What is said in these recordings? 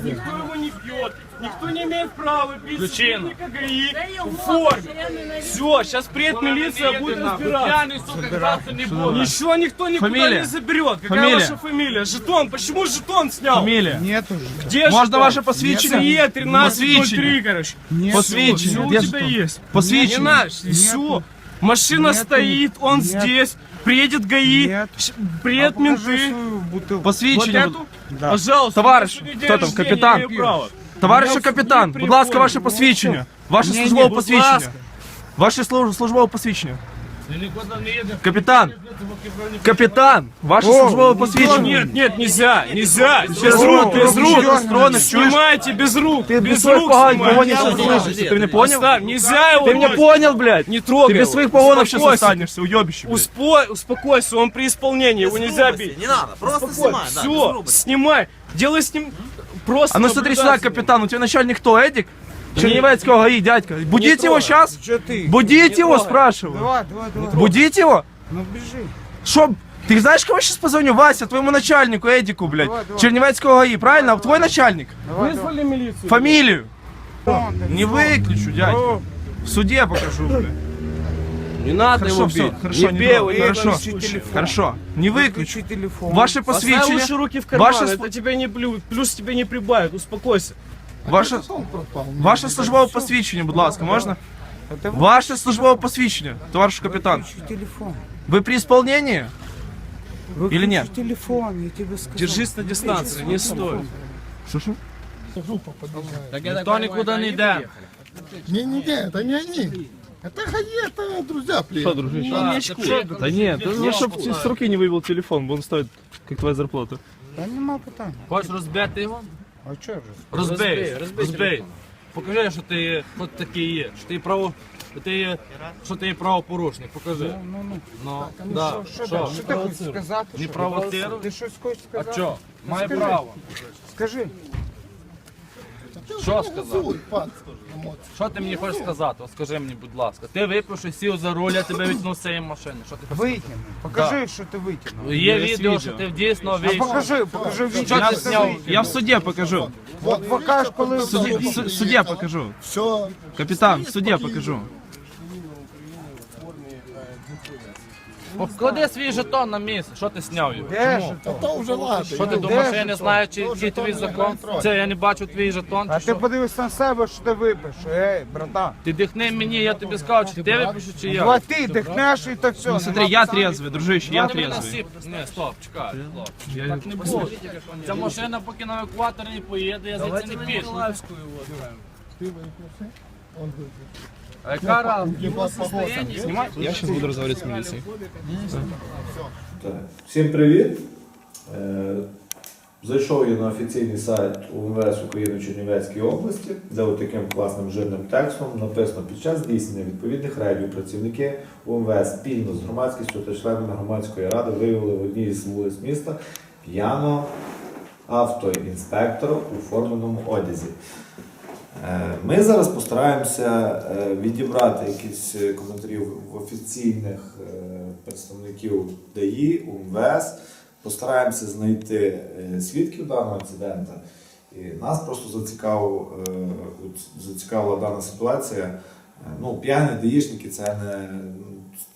Никто его не бьет, никто не имеет права бить Ключина. сотрудника ГАИ в форме. Все, сейчас приедет милиция, будет разбираться. Пьяный, сука, драться не буду. Ничего никто никуда Фамилия? не заберет. Какая Фамилия? ваша фамилия? Жетон. Почему жетон снял? Фамилия. Нет уже. Где Можно жетон? ваше посвящение? Е 1303, Посвящение. короче. Нет. Посвящение. Все у тебя есть. Посвящение. Не наш, все. Машина Нету. стоит, он Нет. здесь. Приедет ГАИ, Нет. щ- приедут Покажи менты. свою бутылку. Вот Посвідчення. эту? Пожалуйста. Товарищ, на следующий кто день там, рождения капитан? имею право. Товаришу Я в капітан, суд будь ласка, приходжу. ваше посвідчення. Ваше Ні, ні, службове будь посвідчення. ласка. Ваше служ- службове посвідчення. Ты никуда не едешь. Капітан. Капітан, ваше О, службове ну, посвідчення. Нет, нет, нельзя, нельзя. Без О, рук, без ти рук. що, стронеш, чуєш? Снимайте без рук. Ты без без своих рук погон- снимайте. погонишь сейчас слышишься, ты меня понял? Оставь, нельзя его Ты меня бросить. понял, блядь? Не трогай Ты без его. своих погонов сейчас Успокойся. останешься, уебище, блядь. Успо- успокойся, он при исполнении, его нельзя бить. Не надо, просто снимай. да, без Все, грубости. снимай. Делай с ним просто А ну смотри сюда, наблюдатель. капитан, у тебя начальник кто, Эдик? Черневецкого ГАИ, дядька. Будите его трогай. сейчас? Что ты? Будите его, трогай. спрашиваю. Давай, давай, давай. Будите его? Ну бежи. Ты знаешь, кого я сейчас позвоню? Вася, твоему начальнику, Эдику, блядь. Давай, давай. Черневецкого ГАИ, правильно? А Твой начальник? Давай, давай. Вызвали милицию. Фамилию? Вон, да, Не выключу, дядька. В суде покажу, блядь. Не надо Хорошо, его все, бить. хорошо, не не бей его, трогай, ни в хорошо. телефон. Хорошо, не выключу. Включи телефон. Ваше Поставь посвящение, лучше руки в карман, Ваше это тебе не плюс, плюс тебе не прибавит, успокойся. ваше, ваше службове посвідчення, будь ласка, можна? Это вы- Ваше службове посвідчення, товариш капітан. Выключи телефон. Ви при исполнении? Выключи Или нет? телефон, я тебе сказал. Держись на дистанции, не стой. Никто никуда не идет. Не-не-не, это не они. Это ГАИ, это друзья приехали. Да нет, ну чтоб с руки не вывел телефон, бо он стоит как твоя зарплата. Да нема питань. Хочешь разбить его? А же? Розбий, розбий. Покажи, що ти є, хто ти такий є, що ти є право, що ти є, що ти є правопорушник, покажи. Ну, ну. Ну, да, Що, що? що ти хочеш сказати? Не що? провоцируй. Ти щось хочеш А сказати? що? Має скажи. право. Скажи. Що пан, эмоции. Що ти мені хочеш сказати? От Скажи мені, будь ласка. Ти випивши, сів за руль, я тебе віднув з цієї машини. Що ти хочеш? Витягни. Покажи, що ти витягнув. Є Є відео, відео. що ти дійсно А вийшов. покажи, покажи відео. Що ти зняв? Я в суді покажу. Вот покаж, коли В суді- в су- суде покажу. Все, Капітан, в суді покажу. Поклади свій жетон на місце, що ти зняв його? Де Чому? то? то вже ладно. Що ти думаєш, я не знаю, чи То який твій закон? Це я не бачу твій жетон, А чи ти що? подивись на себе, що ти випиш. Ей, братан. Ти дихни мені, я тобі скажу, чи ти випишу, чи я. Давай ти дихнеш і так все. Ну смотри, я трезвый, дружище, я Ти мене трезвый. Ні, стоп, чекай. стоп. Так не буде. Ця машина поки на евакуатор не поїде, я звідси не піду. А яка разниця? Я сейчас буду разговаривать с милицией. Всім привіт. Е, Зайшов я на офіційний сайт УМВС України в Чернівецькій області, де таким класним жирним текстом написано під час здійснення відповідних рейдів працівники УМВС спільно з громадськістю та членами громадської ради виявили в одній із вулиць міста п'яного автоінспектора у форменому одязі. Е, Ми зараз постараємося е, відібрати якісь е, коментарі в офіційних представників ДАІ, УМВС. Постараємося знайти свідків даного інциденту. І нас просто зацікавив, зацікавила дана ситуація. Ну, п'яні даїшники це не,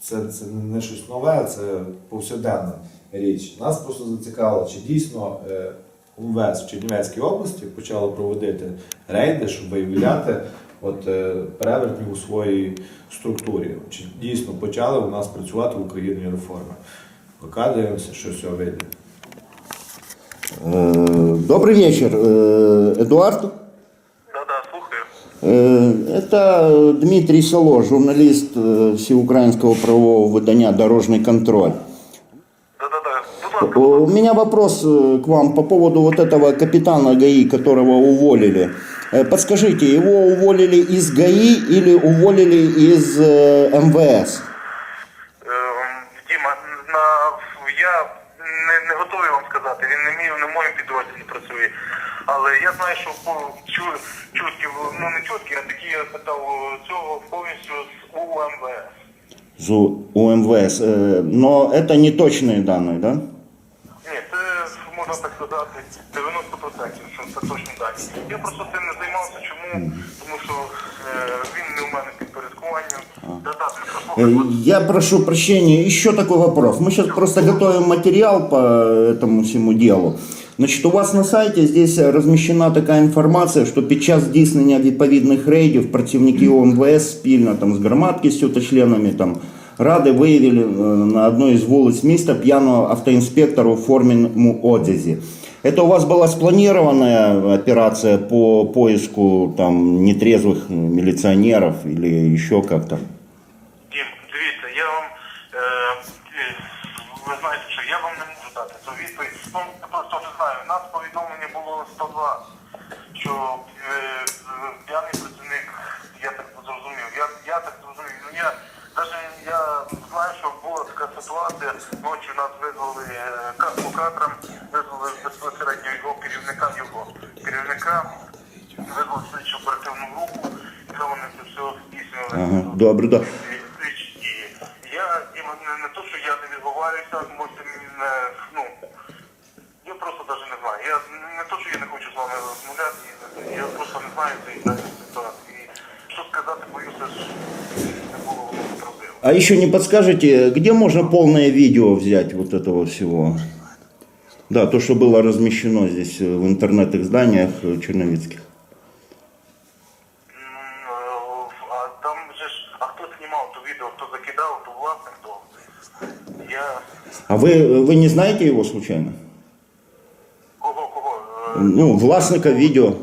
це, це не щось нове, це повсякденна річ. Нас просто зацікавило, чи дійсно УМВС в Чернівецькій області почало проводити рейди, щоб виявляти от, е, перевертнів у своїй структурі. Чи дійсно почали у нас працювати в Україні реформи? Поки дивимося, що з цього вийде. Э, Добрый вечер, э, Эдуард. Да-да, слухаю. Э, Это Дмитрий Соло, журналист э, Всеукраинского правового выдания «Дорожный контроль». Да-да-да. Будь ласка, У меня вопрос э, к вам по поводу вот этого капитана ГАИ, которого уволили. Э, Подскажите, его уволили из ГАИ или уволили из э, МВС? е, Діма, на, я не, не готовий вам сказати, він не мій, не в моєму підрозділі працює. Але я знаю, що по чу, чутки, ну не чутки, а такі я питав е, цього повністю з УМВС. Зу- У МВС. Э, Но это не точные данные, да? Ні, це можна так сказати, 90%, що це точні дані. Я просто цим не займався. Чому? Тому що е, він не у мене під порядкуванням. Додати Э, прослухати. Я прошу прощения, еще такой вопрос. Мы сейчас просто готовим материал по этому всему делу. Значит, у вас на сайте здесь размещена такая інформація, що під час здійснення відповідних рейдів працівники ОМВС спільно там з громадськістю та членами там ради виявили е, на одной із вулиць міста п'яного автоінспектора у форменному одязі. Это у вас была спланированная операция по поиску там нетрезвых милиционеров или еще как-то? Дім, дивіться, я вам, е, е, ви знаєте, що я вам не можу дати цю відповідь. Ну, ка- по кадрам, визвали безпосередньо його керівника, його керівника, визвали слідчу оперативну групу, і там вони це все здійснювали. Ага, добре, да. І Я Діма, не, не то, що я не відговарююся, можете мені не, ну, я просто навіть не знаю. Я не то, що я не хочу з вами розмовляти, я просто не знаю цієї даної ситуації. І Що сказати, боюся, що не було воно правдиво. А еще не подскажете, где можно полное видео взять вот этого всего? Да, то, что было размещено здесь э, в интернет-изданиях э, черновицких. А там же ж, а то то. Я А вы, вы не знаете его случайно? кого, кого? Ну, властника видео.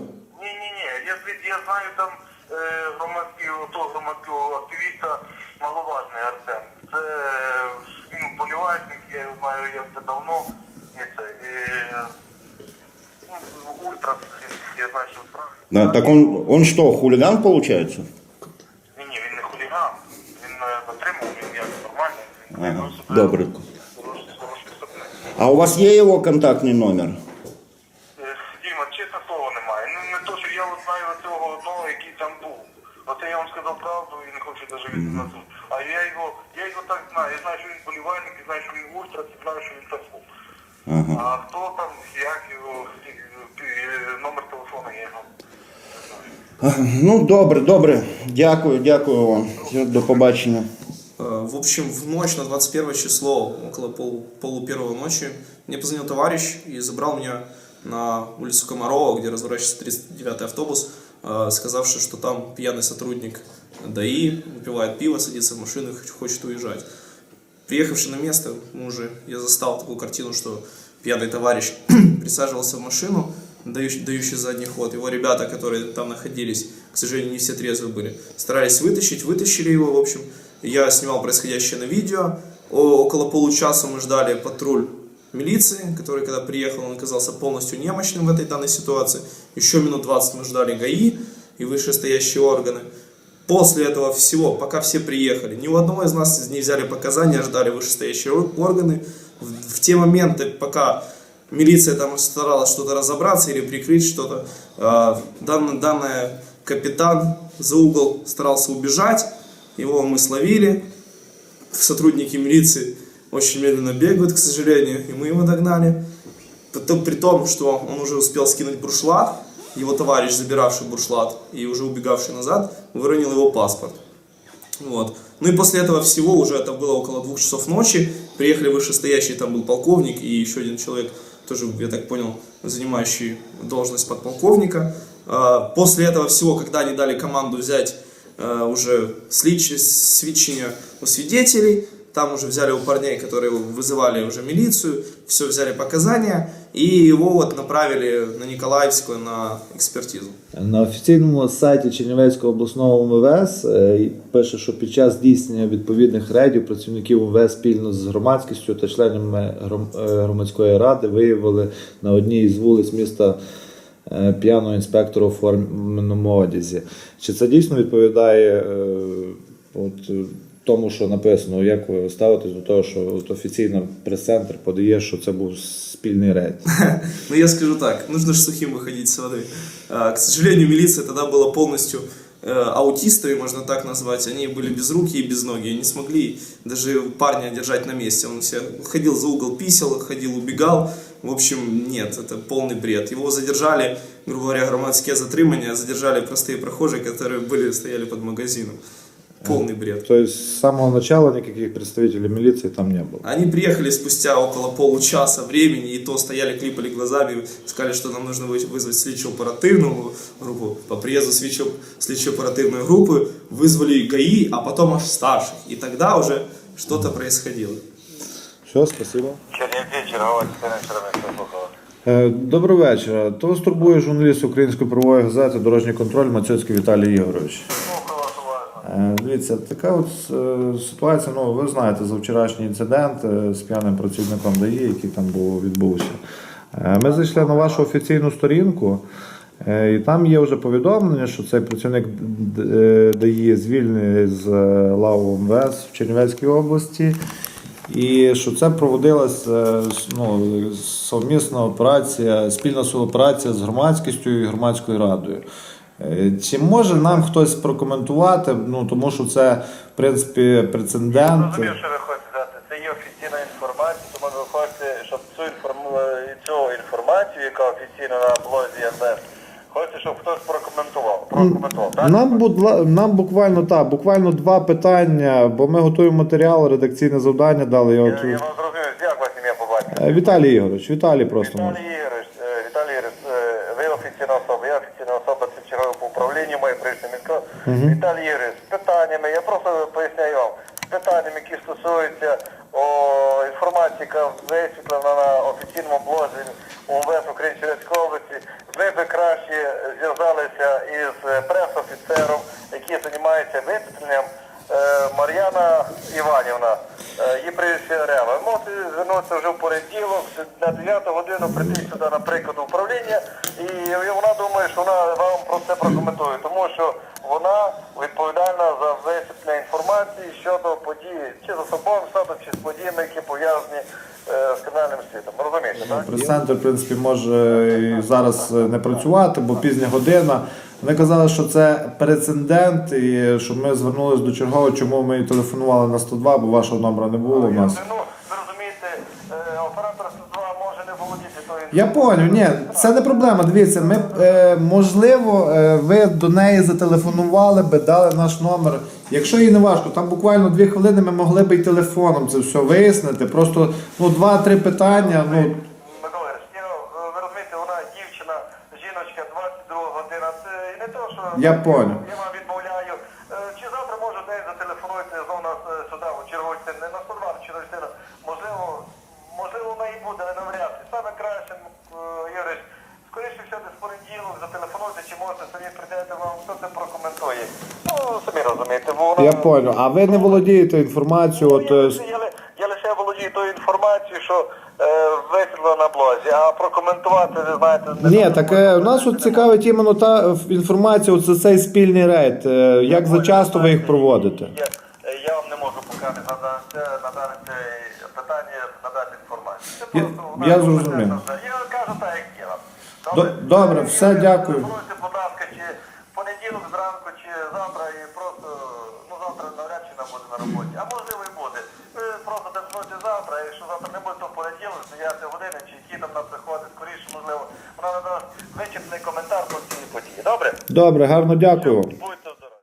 Да, так он, он что, хулиган получается? Ні, ні, він не хуліган. Він е, затримав, він як нормальний. Він Ага, хороший- добре. хороший- хороший сопник. А у вас є его контактный номер? Е, Діма, чесно слово немає. Ну не то, що я от знаю цього одного, який там був. Оце я вам сказав правду і не хочу навіть відзнати. А я його, я його так знаю. Я знаю, що він болівальник, і знаю, що він ультра, і знаю, що він так був. Ага. А хто там, як його, е, е, номер телефону я його. не знаю. Ну, добре, добре. Дякую, дякую вам. До побачення. В общем, в ночь на 21 число, около пол, полу первого ночи, мне позвонил товарищ и забрал меня на улицу Комарова, где разворачивается 39-й автобус, э, сказавший, что там пьяный сотрудник ДАИ выпивает пиво, садится в машину и хоч- хочет уезжать. Приехавший на место, мы уже, я застал такую картину, что пьяный товарищ присаживался в машину, дающий, дающий задний ход. Его ребята, которые там находились, к сожалению, не все трезвые были, старались вытащить, вытащили его, в общем. Я снимал происходящее на видео. О- около получаса мы ждали патруль милиции, который, когда приехал, он оказался полностью немощным в этой данной ситуации. Еще минут 20 мы ждали ГАИ и вышестоящие органы. После этого всего, пока все приехали, ни у одного из нас не взяли показания, ждали вышестоящие ор- органы. В, в те моменты, пока милиция там старалась что-то разобраться или прикрыть что-то, э, данный, данный капитан за угол старался убежать, его мы словили, сотрудники милиции очень медленно бегают, к сожалению, и мы его догнали. При том, что он уже успел скинуть буршлат, его товарищ, забиравший буршлат и уже убегавший назад, выронил его паспорт. Вот. Ну и после этого всего, уже это было около двух часов ночи, приехали вышестоящий, там был полковник и еще один человек, тоже, я так понял, занимающий должность подполковника. А, После этого всего, когда они дали команду взять э, уже свідчення у свидетелей, там уже взяли у парней, которые вызывали уже милицию, все взяли показания, и его вот направили на Николаевскую на экспертизу. На офіційному сайті Чернівецького обласного МВС е, пише, що під час здійснення відповідних рейдів працівників МВС спільно з громадськістю та членами гром- е, громадської ради виявили на одній із вулиць міста е, п'яного інспектора у форменому одязі. Чи це дійсно відповідає е, от, е, тому, що написано, як ви ставитесь до того, що от офіційно прес-центр подає, що це був спільний рейд? Ну, я скажу так, нужно же сухим выходить с воды. А, К сожалению, милиция тогда была полностью э, аутистами, можно так назвать. Они были без руки и без ноги, и не смогли даже парня держать на месте. Он все ходил за угол, писал, ходил, убегал. В общем, нет, это полный бред. Его задержали, грубо говоря, громадские затримания, задержали простые прохожие, которые были, стояли под магазином. Полный бред. То есть с самого начала никаких представителей милиции там не было. Они приехали спустя около получаса времени, и то стояли, клипали глазами, сказали, что нам нужно вы- вызвать слідчо-оперативную группу. По приезду слідчо- слідчо-оперативной группы вызвали ГАИ, а потом аж старших. И тогда уже что-то происходило. Все, спасибо. Чернівці, чергова частина Чернівського слухала. Е, Доброго вечора. То вас турбує журналіст Української правової газети Дорожній контроль Мацьоцький Віталій Ігорович. Дивіться, така от е, ситуація, ну ви знаєте за вчорашній інцидент е, з п'яним працівником ДАІ, який там був, відбувся. Е, Ми зайшли на вашу офіційну сторінку, е, і там є вже повідомлення, що цей працівник е, ДАІ звільнений з е, лаву МВС в Чернівецькій області. І що це проводилась е, ну, совмісна операція, спільна співпраця з громадськістю і громадською радою. Е, Чи може нам хтось прокоментувати? Ну тому що це в принципі прецедент. Розумію, що ви хочете дати. Це є офіційна інформація, тому ви хочете, щоб цю інформ... цю інформацію, яка офіційно на блозі МВС, хочете, щоб хтось прокоментував. Прокоментував, так? Нам, будла- нам буквально так, буквально два питання, бо ми готуємо матеріал, редакційне завдання дали. Я Я, от... я вам зрозумів, як вас ім'я по батькові? Е, Віталій Ігорович, Віталій просто. Віталій Ігорович, е, Віталій Ігорович, е, ви офіційна особа, я офіційна особа, це чергове по управлінню, моє прийшли місько. Віталій Ігорович, з питаннями, я просто поясняю вам, з питаннями, які стосуються о, інформації, яка висвітлена на офіційному блозі УМВС України Чернівської області, ви би краще зв'язалися із е, прес-офіцером, який займається висвітленням Е, Мар'яна Іванівна, е, її прізвище Рева. Ви можете звернутися вже в понеділок на 9 годину прийти сюди, наприклад, управління, і вона думає, що вона вам про це прокоментує, тому що вона відповідальна за висвітлення інформації щодо події, чи з особовим статусом, чи з подіями, які пов'язані е, з кримінальним світом. Розумієте, так? Прес-центр, в принципі, може і зараз не працювати, бо пізня година. Вони казали, що це прецедент, і що ми звернулися до чергового, чому ми телефонували на 102, бо вашого номера не було у нас. Ну, ви розумієте, е, оператор 102 може не володіти тою Я поняв, ні, це не проблема. Дивіться, ми е, можливо, е, ви до неї зателефонували би, дали наш номер. Якщо їй не важко, там буквально дві хвилини ми могли б і телефоном це все вияснити. Просто ну два-три питання. Ну Микола Ігорович, я, е, ви розумієте, вона дівчина, жіночка 22 година. Це і не то, що Я вам відмовляю. Е, Чи завтра може десь зателефонуйте знову нас е, сюди, у чергову частину, не на 102, а чергову частину. Можливо, можливо, вона і буде, але навряд. чи. Саме краще, е, Ігорович, скоріше все, десь в понеділок зателефонуйте, чи можете самі прийдете вам, хто це прокоментує. Ну, самі розумієте, бо вона... я поняв. А ви не володієте інформацією? От Ну, е, я, лише- я, ли- я лише володію тою інформацією, що е, висвітлена на блозі, а прокоментувати, ви знаєте, не Ні, так е, нас от цікавить іменно та е, інформація, от за цей спільний рейд. Е, Як за часто ви їх проводите? Я, е, я вам не можу поки надати, надати це питання, надати інформацію. Це Я- просто у я нас зрозумів. компетентна- Я кажу так, як є. До- добре, все, дякую. Телефонуйте, будь ласка, чи в понеділок зранку, чи завтра, і просто, ну завтра навряд чи вона буде на роботі. А можливо і буде. Ви просто телефонуйте завтра, і якщо завтра не буде, то в понеділок, з 9 години, чи які там нам приходить, скоріше, можливо, вона надасть вичерпний коментар про ці події. Добре? Гарно дякую.